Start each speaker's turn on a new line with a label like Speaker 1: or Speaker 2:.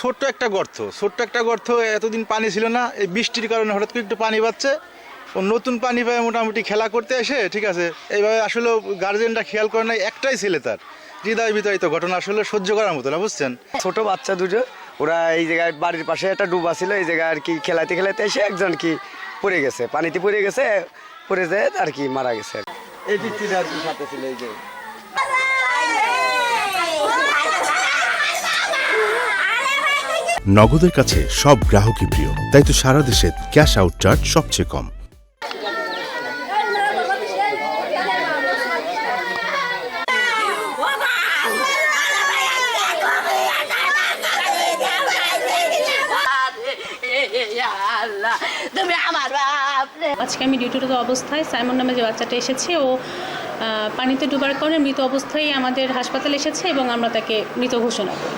Speaker 1: ছোট্ট একটা গর্ত, ছোট্ট একটা গর্ত, এতদিন পানি ছিল না, এই বৃষ্টির কারণে হঠাৎ করে একটু পানি পাচ্ছে নতুন পানি পায় মোটামুটি খেলা করতে এসে ঠিক আছে? এইভাবে আসলে গার্জেনরা খেয়াল করে নাই একটাই ছেলে তার। হৃদয় বিতাড়িত ঘটনা আসলে সহ্য করার মতো না বুঝছেন?
Speaker 2: ছোট বাচ্চা দুটো ওরা এই জায়গায় বাড়ির পাশে একটা ডুবা ছিল এই জায়গায় আর কি খেলাতে খেলাতে এসে একজন কি পড়ে গেছে পানিতে পড়ে গেছে পড়ে যায় আর কি মারা গেছে এই আর কি সাথে ছিল এই যে?
Speaker 3: নগদের কাছে সব গ্রাহকই প্রিয় তাই তো সারা দেশে ক্যাশ আউট চার্জ সবচেয়ে কম।
Speaker 4: তুমি আমার বাপ
Speaker 5: আজকে আমি ডিউটিরত অবস্থায় সাইমন নামে যে বাচ্চাটা এসেছে, ও পানিতে ডুবার কারণে মৃত অবস্থায় আমাদের হাসপাতালে এসেছে এবং আমরা তাকে মৃত ঘোষণা করি।